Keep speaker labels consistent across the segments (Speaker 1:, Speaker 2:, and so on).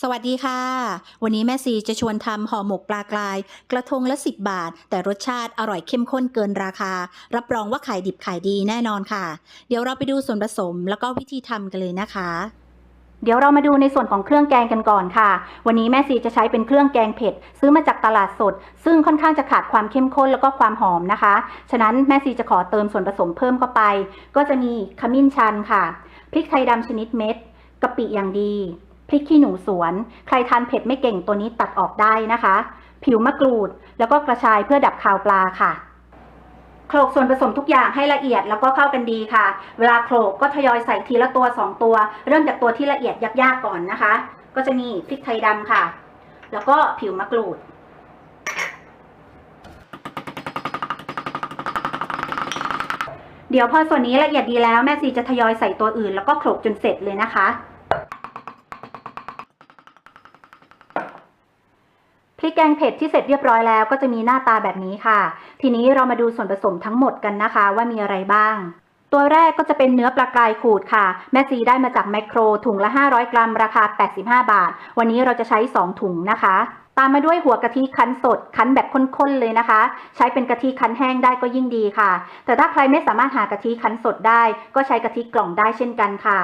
Speaker 1: สวัสดีค่ะ วันนี้แม่ซีจะชวนทำห่อหมกปลากราย กระทงละ 10 บาท แต่รสชาติอร่อยเข้มข้นเกินราคา รับรองว่าขายดิบขายดีแน่นอนค่ะ เดี๋ยวเราไปดูส่วนผสมแล้วก็วิธีทำกันเลยนะคะ
Speaker 2: เดี๋ยวเรามาดูในส่วนของเครื่องแกงกันก่อนค่ะ วันนี้แม่ซีจะใช้เป็นเครื่องแกงเผ็ด ซื้อมาจากตลาดสด ซึ่งค่อนข้างจะขาดความเข้มข้นแล้วก็ความหอมนะคะ ฉะนั้นแม่ซีจะขอเติมส่วนผสมเพิ่มเข้าไป ก็จะมีขมิ้นชันค่ะพริกไทยดำชนิดเม็ดกะปิอย่างดี พริกขี้หนูสวน ใครทานเผ็ดไม่เก่งตัวนี้ตัดออกได้นะคะ ผิวมะกรูด แล้วก็กระชายเพื่อดับคาวปลาค่ะโขลกส่วนผสมทุกอย่างให้ละเอียดแล้วก็เข้ากันดีค่ะ เวลาโขลกก็ทยอยใส่ทีละตัว 2 ตัว เริ่มจากตัวที่ละเอียดยากๆก่อนนะคะ ก็จะมีพริกไทยดำค่ะ แล้วก็ผิวมะกรูด เดี๋ยวพอส่วนนี้ละเอียดดีแล้วแม่ซีจะทยอยใส่ตัวอื่น แล้วก็โขลกจนเสร็จเลยนะคะ ริกแกงเผ็ดที่เสร็จเรียบร้อยแล้วก็จะมีหน้าตาแบบนี้ค่ะ ทีนี้เรามาดูส่วนผสมทั้งหมดกันนะคะ ว่ามีอะไรบ้าง ตัวแรกก็จะเป็นเนื้อปลากรายขูดค่ะ แม่ซีได้มาจากแมคโครถุงละ 500 กรัม ราคา 85 บาท วันนี้เราจะใช้ 2 ถุงนะคะตามมาด้วยหัวกะทิคั้นสด คั้นแบบข้นๆเลยนะคะ ใช้เป็นกะทิคั้นแห้งได้ก็ยิ่งดีค่ะ แต่ถ้าใครไม่สามารถหากะทิคั้นสดได้ ก็ใช้กะทิกล่องได้เช่นกันค่ะ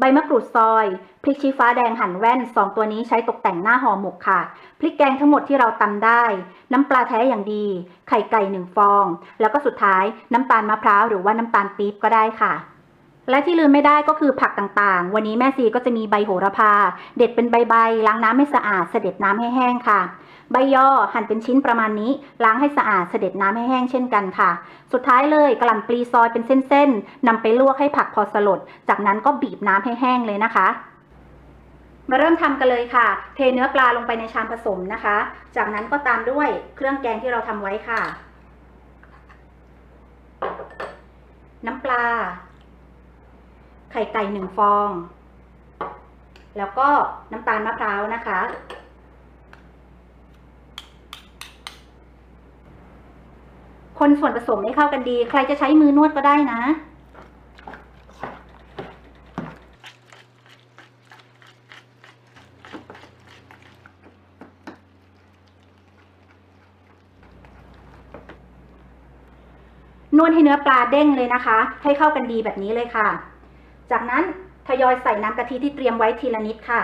Speaker 2: ใบมะกรูดซอย พริกชี้ฟ้าแดงหั่นแว่น 2 ตัวนี้ใช้ตกแต่งหน้าห่อหมกค่ะ พริกแกงทั้งหมดที่เราตำได้ น้ำปลาแท้อย่างดี ไข่ไก่หนึ่งฟอง แล้วก็สุดท้ายน้ำตาลมะพร้าวหรือว่าน้ำตาลปี๊บก็ได้ค่ะ และที่ลืมไม่ได้ก็คือผักต่างๆ วันนี้แม่ซีก็จะมีใบโหระพา เด็ดเป็นใบๆล้างน้ำให้สะอาดเสด็จน้ำให้แห้งค่ะ ใบยอหั่นเป็นชิ้นประมาณนี้ ล้างให้สะอาดเสด็จน้ำให้แห้งเช่นกันค่ะ สุดท้ายเลยกระหล่ำปลีซอยเป็นเส้นๆนำไปลวกให้ผักพอสลด จากนั้นก็บีบน้ำให้แห้งเลยนะคะ มาเริ่มทำกันเลยค่ะ เทเนื้อปลาลงไปในชามผสมนะคะ จากนั้นก็ตามด้วยเครื่องแกงที่เราทำไว้ค่ะ น้ำปลา ไข่ไก่หนึ่งฟอง แล้วก็น้ำตาลมะพร้าวนะคะ คนส่วนผสมให้เข้ากันดี ใครจะใช้มือนวดก็ได้นะ นวดให้เนื้อปลาเด้งเลยนะคะ ให้เข้ากันดีแบบนี้เลยค่ะ จากนั้นทยอยใส่น้ำกะทิที่เตรียมไว้ทีละนิดค่ะ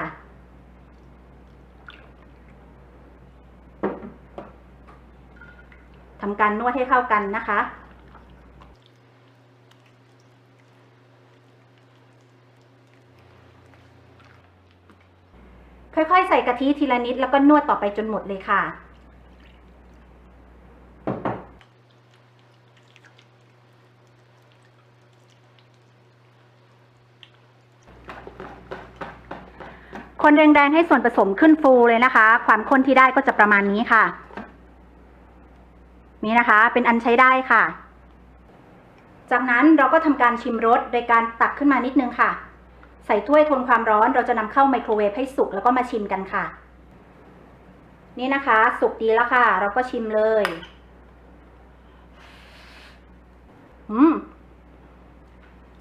Speaker 2: ทำการนวดให้เข้ากันนะคะ ค่อยๆ ใส่กะทิทีละนิดแล้วก็นวดต่อไปจนหมดเลยค่ะคนแรงๆให้ส่วนผสมขึ้นฟูเลยนะคะ ความข้นที่ได้ก็จะประมาณนี้ค่ะ นี่นะคะ เป็นอันใช้ได้ค่ะ จากนั้นเราก็ทำการชิมรสโดยการตักขึ้นมานิดนึงค่ะ ใส่ถ้วยทนความร้อนเราจะนำเข้าไมโครเวฟให้สุกแล้วก็มาชิมกันค่ะ นี่นะคะ สุกดีแล้วค่ะ เราก็ชิมเลย อืม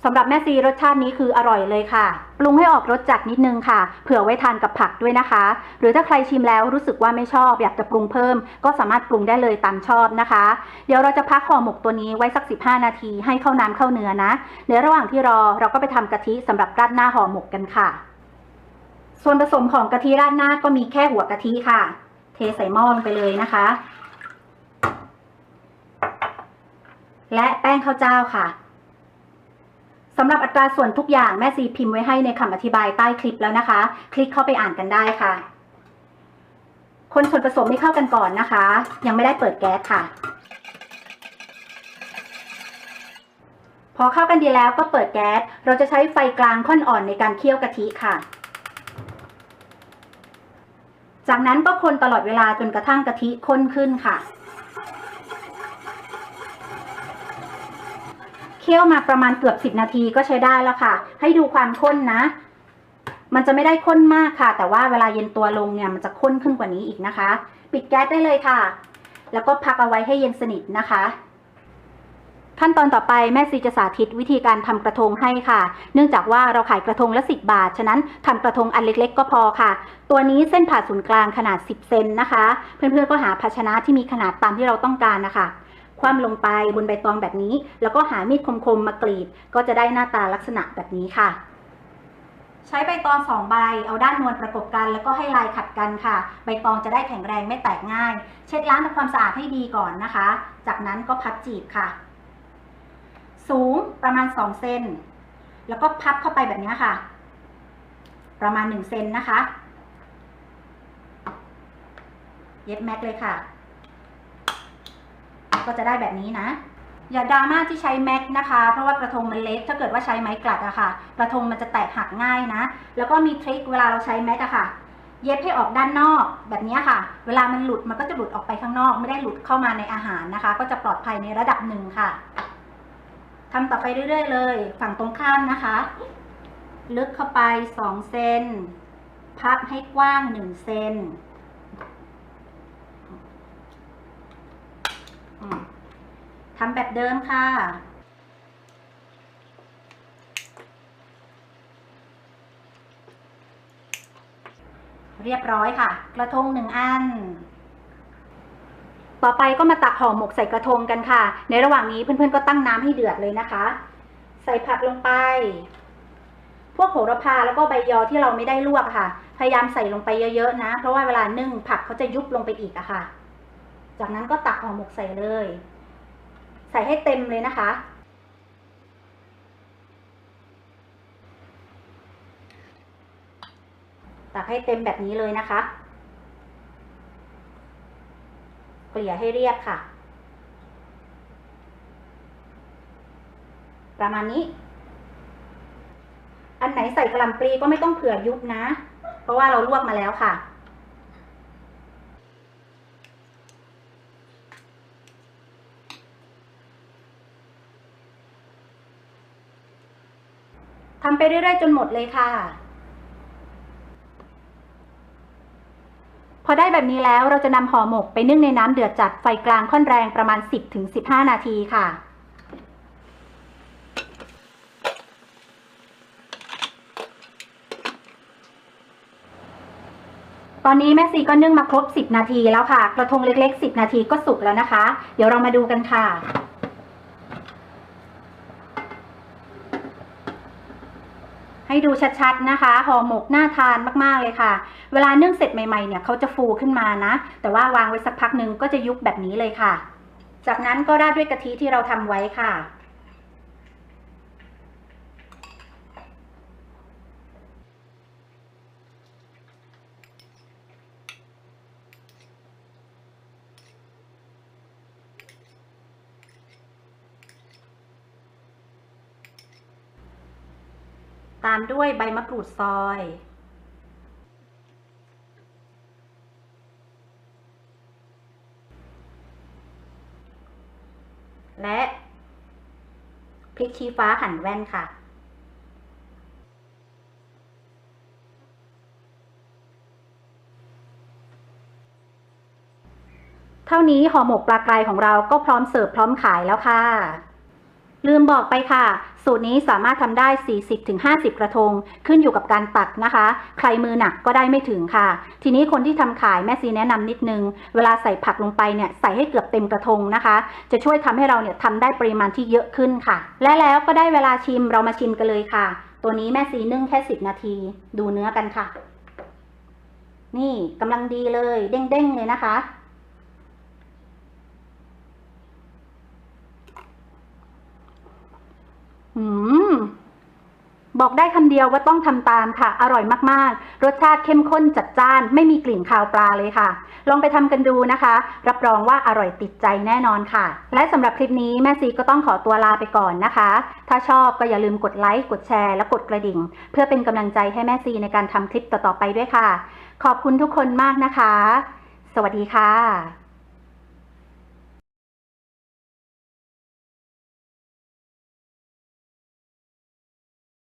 Speaker 2: สำหรับแม่ซีรสชาตินี้คืออร่อยเลยค่ะ ปรุงให้ออกรสจัดนิดนึงค่ะ เผื่อไว้ทานกับผักด้วยนะคะ หรือถ้าใครชิมแล้วรู้สึกว่าไม่ชอบ อยากจะปรุงเพิ่ม ก็สามารถปรุงได้เลยตามชอบนะคะ เดี๋ยวเราจะพักห่อหมกตัวนี้ไว้สัก 15 นาที ให้เข้าน้ำเข้าเนื้อนะเดี๋ยวระหว่างที่รอเราก็ไปทำกะทิสำหรับราดหน้าห่อหมกกันค่ะ ส่วนผสมของกะทิราดหน้าก็มีแค่หัวกะทิค่ะ เทใส่หม้อลงไปเลยนะคะ และแป้งข้าวเจ้าค่ะ สำหรับอัตราส่วนทุกอย่างแม่ซีพิมพ์ไว้ให้ในคำอธิบายใต้คลิปแล้วนะคะ คลิกเข้าไปอ่านกันได้ค่ะ คนส่วนผสมให้เข้ากันก่อนนะคะ ยังไม่ได้เปิดแก๊สค่ะ พอเข้ากันดีแล้วก็เปิดแก๊ส เราจะใช้ไฟกลางค่อนอ่อนในการเคี่ยวกะทิค่ะ จากนั้นก็คนตลอดเวลาจนกระทั่งกะทิข้นขึ้นค่ะ เคี่ยวมาประมาณเกือบ10นาทีก็ใช้ได้แล้วค่ะ ให้ดูความข้นนะ มันจะไม่ได้ข้นมากค่ะ แต่ว่าเวลาเย็นตัวลงเนี่ยมันจะข้นขึ้นกว่านี้อีกนะคะ ปิดแก๊สได้เลยค่ะ แล้วก็พักเอาไว้ให้เย็นสนิทนะคะ ขั้นตอนต่อไปแม่ซีจะสาธิตวิธีการทำกระทงให้ค่ะ เนื่องจากว่าเราขายกระทงละ 10 บาท ฉะนั้นทำกระทงอันเล็กๆ ก็พอค่ะ ตัวนี้เส้นผ่าศูนย์กลางขนาด 10 เซนนะคะ เพื่อนๆก็หาภาชนะที่มีขนาดตามที่เราต้องการนะคะ คว่ำลงไปบนใบตองแบบนี้ แล้วก็หามีดคมๆมากรีด ก็จะได้หน้าตาลักษณะแบบนี้ค่ะ ใช้ใบตองสองใบ เอาด้านนวลประกบกันแล้วก็ให้ลายขัดกันค่ะ ใบตองจะได้แข็งแรงไม่แตกง่าย เช็ดล้างทำความสะอาดให้ดีก่อนนะคะ จากนั้นก็พับจีบค่ะ สูงประมาณ 2 เซนแล้วก็พับเข้าไปแบบนี้ค่ะ ประมาณ1เซนนะคะ เย็บแม็กเลยค่ะ ก็จะได้แบบนี้นะ อย่าดราม่าที่ใช้แม็กนะคะ เพราะว่ากระทงมันเล็ก ถ้าเกิดว่าใช้ไม้กลัดอะค่ะ กระทงมันจะแตกหักง่ายนะ แล้วก็มีทริคเวลาเราใช้แม็กอะค่ะ เย็บให้ออกด้านนอกแบบนี้ค่ะ เวลามันหลุดมันก็จะหลุดออกไปข้างนอก ไม่ได้หลุดเข้ามาในอาหารนะคะ ก็จะปลอดภัยในระดับหนึ่งค่ะทำต่อไปเรื่อยๆ เลย ฝั่งตรงข้ามนะคะ ลึกเข้าไป 2 เซน พับให้กว้าง 1 เซนอืม ทำแบบเดิมค่ะ เรียบร้อยค่ะ กระทงหนึ่งอัน ต่อไปก็มาตักห่อหมกใส่กระทงกันค่ะ ในระหว่างนี้เพื่อนๆก็ตั้งน้ำให้เดือดเลยนะคะ ใส่ผักลงไป พวกโหระพาแล้วก็ใบยอที่เราไม่ได้ลวกค่ะ พยายามใส่ลงไปเยอะๆนะ เพราะว่าเวลานึ่งผักเขาจะยุบลงไปอีกอะค่ะ จากนั้นก็ตักห่อหมกใส่เลย ส่ให้เต็มเลยนะคะ ตักให้เต็มแบบนี้เลยนะคะ เกลี่ยให้เรียบค่ะ ประมาณนี้ อันไหนใส่กระลำปลีก็ไม่ต้องเผื่อยุบนะ เพราะว่าเราลวกมาแล้วค่ะ ทำไปเรื่อยๆจนหมดเลยค่ะ พอได้แบบนี้แล้วเราจะนำห่อหมกไปนึ่งในน้ำเดือดจัดไฟกลางค่อนแรงประมาณ 10-15 นาทีค่ะตอนนี้แม่ซีก็นึ่งมาครบ 10 นาทีแล้วค่ะ กระทงเล็ก ๆ 10 นาทีก็สุกแล้วนะคะ เดี๋ยวเรามาดูกันค่ะ ให้ดูชัดๆนะคะห่อหมกน่าทานมากๆเลยค่ะ เวลานึ่งเสร็จใหม่ๆเนี่ยเขาจะฟูขึ้นมานะ แต่ว่าวางไว้สักพักหนึ่งก็จะยุบแบบนี้เลยค่ะ จากนั้นก็ราดด้วยกะทิที่เราทำไว้ค่ะ ตามด้วยใบมะกรูดซอย และพริกชี้ฟ้าหั่นแว่นค่ะ เท่านี้ห่อหมกปลากรายของเราก็พร้อมเสิร์ฟพร้อมขายแล้วค่ะ ลืมบอกไปค่ะ สูตรนี้สามารถทำได้ 40-50 กระทง ขึ้นอยู่กับการตักนะคะ ใครมือหนักก็ได้ไม่ถึงค่ะ ทีนี้คนที่ทำขายแม่ซีแนะนำนิดนึง เวลาใส่ผักลงไปเนี่ยใส่ให้เกือบเต็มกระทงนะคะ จะช่วยทำให้เราเนี่ยทำได้ปริมาณที่เยอะขึ้นค่ะ และแล้วก็ได้เวลาชิมเรามาชิมกันเลยค่ะ ตัวนี้แม่ซีนึ่งแค่ 10 นาที ดูเนื้อกันค่ะ นี่กำลังดีเลยเด้งๆเลยนะคะ อืม บอกได้คำเดียวว่าต้องทำตามค่ะ อร่อยมากๆ รสชาติเข้มข้นจัดจ้าน ไม่มีกลิ่นคาวปลาเลยค่ะ ลองไปทำกันดูนะคะ รับรองว่าอร่อยติดใจแน่นอนค่ะ และสำหรับคลิปนี้แม่ซีก็ต้องขอตัวลาไปก่อนนะคะ ถ้าชอบก็อย่าลืมกดไลค์ กดแชร์ และกดกระดิ่ง เพื่อเป็นกำลังใจให้แม่ซีในการทำคลิปต่อๆไปด้วยค่ะ ขอบคุณทุกคนมากนะคะ สวัสดีค่ะ